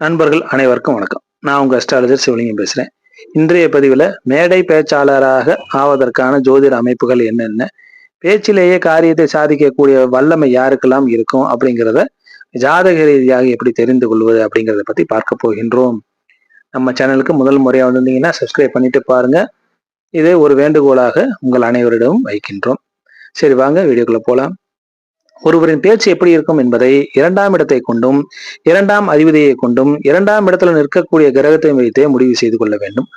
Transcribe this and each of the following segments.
நண்பர்கள் அனைவருக்கும் வணக்கம். நான் உங்க அஸ்ட்ராலஜர் சிவலிங்கம் பேசுறேன். இன்றைய பதிவுல மேடை பேச்சாளராக ஆவதற்கான ஜோதிட அமைப்புகள் என்னென்ன பேச்சிலேயே காரியத்தை சாதிக்கக்கூடிய வல்லமை யாருக்கெல்லாம் இருக்கும் அப்படிங்கிறத ஜாதக ரீதியாக எப்படி தெரிந்து கொள்வது அப்படிங்கிறத பத்தி பார்க்க போகின்றோம். நம்ம சேனலுக்கு முதல் முறையா வந்திருந்தீங்கன்னா சப்ஸ்கிரைப் பண்ணிட்டு பாருங்க. இதை ஒரு வேண்டுகோளாக உங்கள் அனைவரிடமும் வைக்கின்றோம். சரி வாங்க வீடியோக்குள்ள போலாம். ஒருவரின் பேச்சு எப்படி இருக்கும் என்பதை இரண்டாம் இடத்தை கொண்டும் இரண்டாம் அதிபதியை கொண்டும் இரண்டாம் இடத்துல நிற்கக்கூடிய கிரகத்தை வைத்தே முடிவு செய்து கொள்ள வேண்டும்.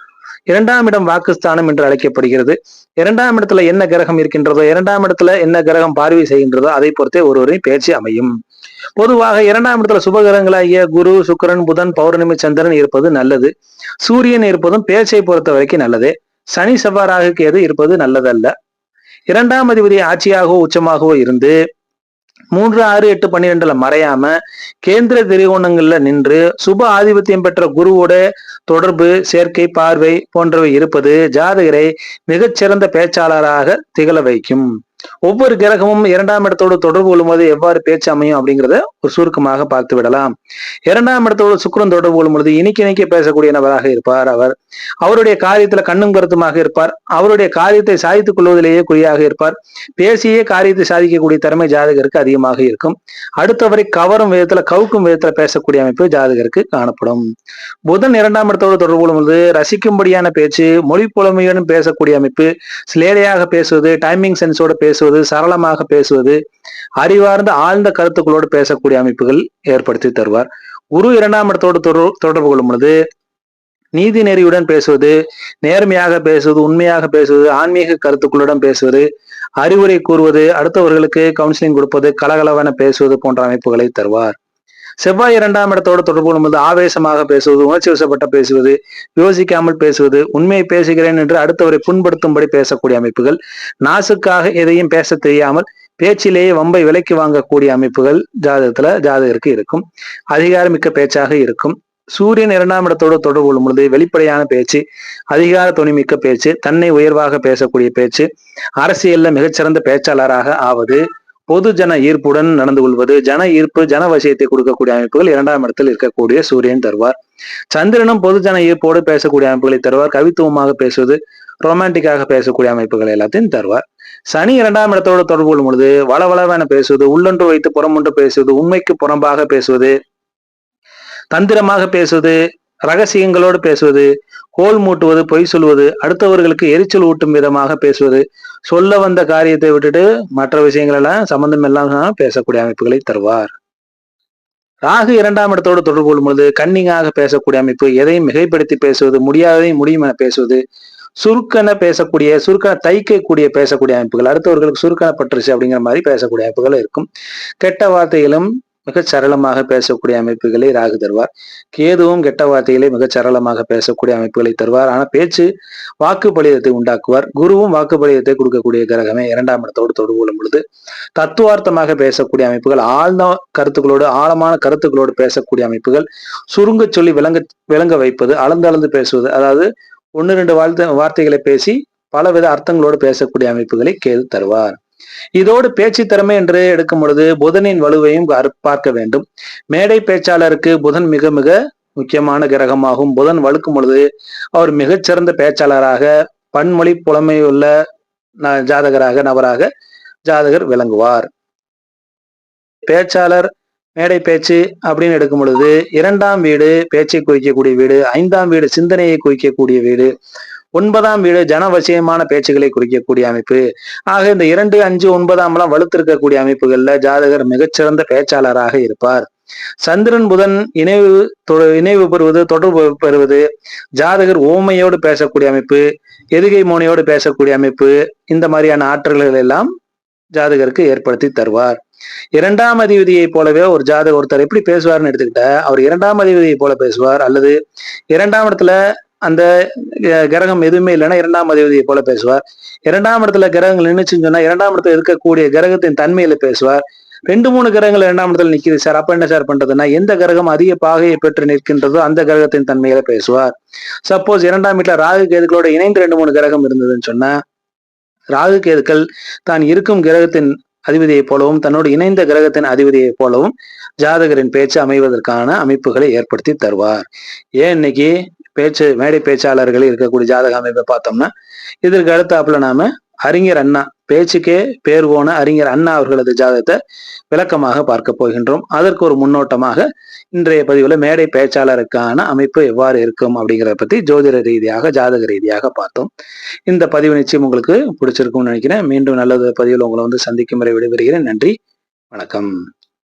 இரண்டாம் இடம் வாக்குஸ்தானம் என்று அழைக்கப்படுகிறது. இரண்டாம் இடத்துல என்ன கிரகம் இருக்கின்றதோ இரண்டாம் இடத்துல என்ன கிரகம் பார்வை செய்கின்றதோ அதை பொறுத்தே ஒருவரின் பேச்சு அமையும். பொதுவாக இரண்டாம் இடத்துல சுபகிரகங்களாகிய குரு சுக்கிரன் புதன் பௌர்ணமி சந்திரன் இருப்பது நல்லது. சூரியன் இருப்பதும் பேச்சை பொறுத்த வரைக்கும் நல்லது. சனி செவ்வாறாக கேது இருப்பது நல்லதல்ல. இரண்டாம் அதிபதி ஆட்சியாகவோ உச்சமாகவோ இருந்து மூன்று ஆறு எட்டு பன்னிரெண்டுல மறையாம கேந்திர திரிகோணங்கள்ல நின்று சுப ஆதிபத்தியம் பெற்ற குருவோட தொடர்பு சேர்க்கை பார்வை போன்றவை இருப்பது ஜாதகரை மிகச்சிறந்த பேச்சாளராக திகழ வைக்கும். ஒவ்வொரு கிரகமும் இரண்டாம் இடத்தோடு தொடர்பு கொள்ளும்போது எவ்வாறு பேச்சு அமையும் அப்படிங்கிறத ஒரு சுருக்கமாக பார்த்து விடலாம். இரண்டாம் இடத்தோடு சுக்கரன் தொடர்பு கொள்ளும் பொழுது இனிக்க இனிக்க பேசக்கூடிய நபராக இருப்பார் அவர். அவருடைய காரியத்துல கண்ணும் கருத்துமாக இருப்பார். அவருடைய காரியத்தை சாதித்துக் கொள்வதிலேயே குறியாக இருப்பார். பேசியே காரியத்தை சாதிக்கக்கூடிய திறமை ஜாதகருக்கு அதிகமாக இருக்கும். அடுத்தவரை கவரும் விதத்துல கவுக்கும் விதத்துல பேசக்கூடிய அமைப்பு ஜாதகருக்கு காணப்படும். புதன் இரண்டாம் இடத்தோடு தொடர்பு கொள்ளும்போது ரசிக்கும்படியான பேச்சு மொழி புலமையுடன் பேசக்கூடிய அமைப்பு சிலேடையாக பேசுவது டைமிங் சென்ஸோட பேசுவது சரளமாக பேசுவது அறிவார்ந்த ஆழ்ந்த கருத்துக்களோடு பேசக்கூடிய அமைப்புகள் ஏற்படுத்தி தருவார். குரு இரண்டாம் இடத்தோடு தொடர் தொடர்பு கொள்ளும் பொழுது நீதி நெறியுடன் பேசுவது நேர்மையாக பேசுவது உண்மையாக பேசுவது ஆன்மீக கருத்துக்களுடன் பேசுவது அறிவுரை கூறுவது அடுத்தவர்களுக்கு கவுன்சிலிங் கொடுப்பது கலகலவென பேசுவது போன்ற அமைப்புகளை தருவார். செவ்வாய் இரண்டாம் இடத்தோட தொடர்பு கொள்ளும்போது ஆவேசமாக பேசுவது உணர்ச்சி வசப்பட்ட பேசுவது யோசிக்காமல் பேசுவது உண்மையை பேசுகிறேன் என்று அடுத்தவரை புண்படுத்தும்படி பேசக்கூடிய அமைப்புகள் நாசுக்காக எதையும் பேச தெரியாமல் பேச்சிலேயே வம்பை விலைக்கு வாங்கக்கூடிய அமைப்புகள் ஜாதகத்துல ஜாதகருக்கு இருக்கும். அதிகாரமிக்க பேச்சாக இருக்கும். சூரியன் இரண்டாம் இடத்தோடு தொடர்பு கொள்ளும் பொழுது வெளிப்படையான பேச்சு அதிகார துணிமிக்க பேச்சு தன்னை உயர்வாக பேசக்கூடிய பேச்சு அரசியல்ல மிகச்சிறந்த பேச்சாளராக ஆவது பொது ஜன ஈர்ப்புடன் நடந்து கொள்வது ஜன ஈர்ப்பு ஜன வசியத்தை கொடுக்கக்கூடிய அமைப்புகள் இரண்டாம் இடத்தில் இருக்கக்கூடிய சூரியன் தருவார். சந்திரனும் பொது ஜன ஈர்ப்போடு பேசக்கூடிய அமைப்புகளை தருவார். கவித்துவமாக பேசுவது ரொமான்டிக்காக பேசக்கூடிய அமைப்புகள் எல்லாத்தையும் தருவார். சனி இரண்டாம் இடத்தோடு தொடர்பு கொள்ளும் பொழுது வளவளவென பேசுவது உள்ளொன்று வைத்து புறமொன்று பேசுவது உண்மைக்கு புறம்பாக பேசுவது தந்திரமாக பேசுவது ரகசியங்களோடு பேசுவது கோல் மூட்டுவது பொய் சொல்வது அடுத்தவர்களுக்கு எரிச்சல் ஊட்டும் விதமாக பேசுவது சொல்ல வந்த காரியத்தை விட்டுட்டு மற்ற விஷயங்கள் எல்லாம் சம்பந்தம் இல்லாம பேசக்கூடிய அமைப்புகளை தருவார். ராகு இரண்டாம் இடத்தோடு தொடர்பு கொள்ளும் பொழுது கன்னிங்காக பேசக்கூடிய அமைப்பு எதையும் மிகைப்படுத்தி பேசுவது முடியாததையும் முடியும் என பேசுவது சுருக்கன பேசக்கூடிய சுருக்கன தைக்கக்கூடிய பேசக்கூடிய அமைப்புகள் அடுத்தவர்களுக்கு சுருக்கன பற்றுச்சு அப்படிங்கிற மாதிரி பேசக்கூடிய அமைப்புகள் இருக்கும். கெட்ட வார்த்தைகளும் மிகச் சரளமாக பேசக்கூடிய அமைப்புகளை ராகு தருவார். கேதுவும் கெட்ட வார்த்தைகளை மிகச் சரளமாக பேசக்கூடிய அமைப்புகளை தருவார். ஆனால் பேச்சு வாக்கு பலிதத்தை உண்டாக்குவார். குருவும் வாக்கு பலிதத்தை கொடுக்கக்கூடிய கிரகமே இரண்டாம் இடத்தோடு தொடர்பு கொள்ளும் பொழுது தத்துவார்த்தமாக பேசக்கூடிய அமைப்புகள் ஆழ்ந்த கருத்துக்களோடு ஆழமான கருத்துக்களோடு பேசக்கூடிய அமைப்புகள் சுருங்க சொல்லி விளங்க விளங்க வைப்பது அளந்து அளந்து பேசுவது அதாவது ஒன்று ரெண்டு வார்த்தை வார்த்தைகளை பேசி பலவித அர்த்தங்களோடு பேசக்கூடிய அமைப்புகளை கேது தருவார். இதோடு பேச்சு திறமை என்று எடுக்கும் பொழுது புதனின் வலுவையும் பார்க்க வேண்டும். மேடை பேச்சாளருக்கு புதன் மிக மிக முக்கியமான கிரகமாகும். புதன் வலுக்கும் பொழுது அவர் மிகச்சிறந்த பேச்சாளராக பன்மொழி புலமையுள்ள ஜாதகராக நபராக ஜாதகர் விளங்குவார். பேச்சாளர் மேடை பேச்சு அப்படின்னு எடுக்கும் பொழுது இரண்டாம் வீடு பேச்சை குறிக்கக்கூடிய வீடு ஐந்தாம் வீடு சிந்தனையை குறிக்கக்கூடிய வீடு ஒன்பதாம் வீடு ஜனவசியமான பேச்சுகளை குறிக்கக்கூடிய அமைப்பு. ஆக இந்த இரண்டு அஞ்சு ஒன்பதாம் எல்லாம் வலுத்திருக்கக்கூடிய அமைப்புகள்ல ஜாதகர் மிகச்சிறந்த பேச்சாளராக இருப்பார். சந்திரன் புதன் இணைவு இணைவு பெறுவது தொடர்பு பெறுவது ஜாதகர் ஓமையோடு பேசக்கூடிய அமைப்பு எதுகை மோனையோடு பேசக்கூடிய அமைப்பு இந்த மாதிரியான ஆற்றல்கள் எல்லாம் ஜாதகருக்கு ஏற்படுத்தி தருவார். இரண்டாம் அதிபதியை போலவே ஒரு ஜாதக ஒருத்தர் எப்படி பேசுவார்னு எடுத்துக்கிட்ட அவர் இரண்டாம் அதிபதியை போல பேசுவார். அல்லது இரண்டாம் இடத்துல அந்த கிரகம் எதுவுமே இல்லைன்னா இரண்டாம் அதிபதியை போல பேசுவார். இரண்டாம் இடத்துல கிரகங்கள் நின்றுச்சுன்னு சொன்னா இரண்டாம் இடத்துல இருக்கக்கூடிய கிரகத்தின் தன்மையில பேசுவார். ரெண்டு மூணு கிரகங்கள் இரண்டாம் இடத்துல நிக்குது. சார் அப்ப என்ன சார் பண்றதுன்னா எந்த கிரகம் அதிக பாகையை பெற்று நிற்கின்றதோ அந்த கிரகத்தின் தன்மையில பேசுவார். சப்போஸ் இரண்டாம் வீட்டுல ராகு கேதுக்களோட இணைந்து ரெண்டு மூணு கிரகம் இருந்ததுன்னு சொன்னா ராகு கேதுக்கள் தான் இருக்கும் கிரகத்தின் அதிபதியைப் போலவும் தன்னோடு இணைந்த கிரகத்தின் அதிபதியைப் போலவும் ஜாதகரின் பேச்சு அமைவதற்கான அமைப்புகளை ஏற்படுத்தி தருவார். ஏன் இன்னைக்கு பேச்சு மேடை பேச்சாளர்கள் இருக்கக்கூடிய ஜாதக அமைப்பை பார்த்தோம்னா இதற்கு அடுத்தாப்புல நாம அறிஞர் அண்ணா பேச்சுக்கே பேர் போன அறிஞர் அண்ணா அவர்களது ஜாதகத்தை விளக்கமாக பார்க்க போகின்றோம். அதற்கு ஒரு முன்னோட்டமாக இன்றைய பதிவுல மேடை பேச்சாளருக்கான அமைப்பு எவ்வாறு இருக்கும் அப்படிங்கிறத பத்தி ஜோதிட ரீதியாக ஜாதக ரீதியாக பார்த்தோம். இந்த பதிவு நிச்சயம் உங்களுக்கு பிடிச்சிருக்கும்னு நினைக்கிறேன். மீண்டும் நல்லது பதிவில் உங்களை வந்து சந்திக்கும் வரை விடைபெறுகிறேன். நன்றி. வணக்கம்.